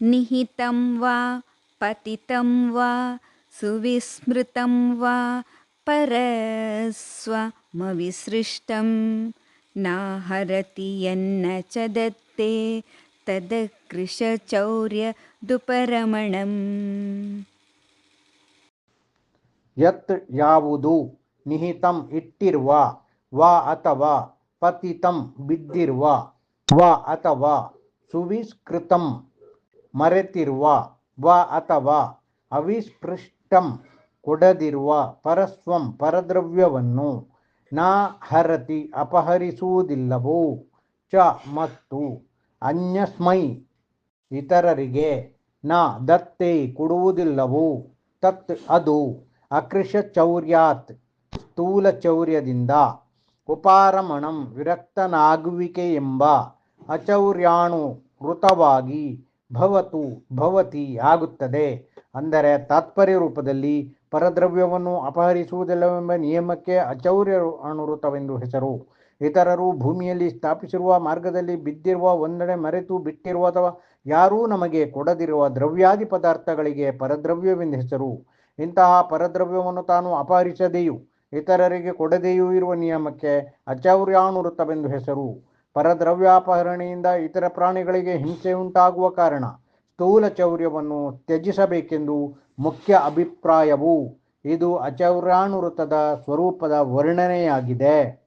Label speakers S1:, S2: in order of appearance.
S1: निहितं वा पतितं वा सुविस्मृतं वा परस्वमविसृष्टं नाहरति यन्न च दत्ते तदकृशचौर्यदुपरमणम्
S2: ಯತ್ ಯಾವುದು ನಿಹಿತಂ ಇಟ್ಟಿರುವ ವ ಅಥವಾ ಪತಿತಂ ಬಿದ್ದಿರುವ ವ ಅಥವಾ ಸುವಿಸ್ಕೃತಂ ಮರೆತಿರುವ ವ ಅಥವಾ ಅವಿಸ್ಪೃಷ್ಟಂ ಕೊಡದಿರುವ ಪರಸ್ವಂ ಪರದ್ರವ್ಯವನ್ನು ನಾ ಹರತಿ ಅಪಹರಿಸುವುದಿಲ್ಲವೋ? ಚ ಮತ್ತು ಅನ್ಯಸ್ಮೈ ಇತರರಿಗೆ ನ ದತ್ತೆ ಕೊಡುವುದಿಲ್ಲವೋ? ತತ್ ಅದು ಅಕೃಶ ಚೌರ್ಯಾತ್ ಸ್ಥೂಲ ಚೌರ್ಯದಿಂದ ಉಪಾರಮಣಂ ವಿರಕ್ತನಾಗುವಿಕೆ ಎಂಬ ಅಚೌರ್ಯಾಣು ವೃತವಾಗಿ ಭವತು ಭವತಿ ಆಗುತ್ತದೆ. ಅಂದರೆ ತಾತ್ಪರ್ಯ ರೂಪದಲ್ಲಿ ಪರದ್ರವ್ಯವನ್ನು ಅಪಹರಿಸುವುದಿಲ್ಲವೆಂಬ ನಿಯಮಕ್ಕೆ ಅಚೌರ್ಯ ಅನುವೃತವೆಂದು ಹೆಸರು. ಇತರರು ಭೂಮಿಯಲ್ಲಿ ಸ್ಥಾಪಿಸಿರುವ ಮಾರ್ಗದಲ್ಲಿ ಬಿದ್ದಿರುವ ಒಂದೆಡೆ ಮರೆತು ಬಿಟ್ಟಿರುವ ಅಥವಾ ಯಾರೂ ನಮಗೆ ಕೊಡದಿರುವ ದ್ರವ್ಯಾದಿ ಪದಾರ್ಥಗಳಿಗೆ ಪರದ್ರವ್ಯವೆಂದು ಹೆಸರು. ಇಂತಹ ಪರದ್ರವ್ಯವನ್ನು ತಾನು ಅಪಹರಿಸದೆಯೂ, ಇತರರಿಗೆ ಕೊಡದೆಯೂ ಇರುವ ನಿಯಮಕ್ಕೆ ಅಚೌರ್ಯಾನುವೃತ್ತವೆಂದು ಹೆಸರು. ಪರದ್ರವ್ಯಾಪಹರಣೆಯಿಂದ ಇತರ ಪ್ರಾಣಿಗಳಿಗೆ ಹಿಂಸೆ ಉಂಟಾಗುವ ಕಾರಣ ಸ್ಥೂಲ ಚೌರ್ಯವನ್ನು ತ್ಯಜಿಸಬೇಕೆಂದು ಮುಖ್ಯ ಅಭಿಪ್ರಾಯವು ಇದು ಅಚೌರ್ಯಾನುವೃತ್ತದ ಸ್ವರೂಪದ ವರ್ಣನೆಯಾಗಿದೆ.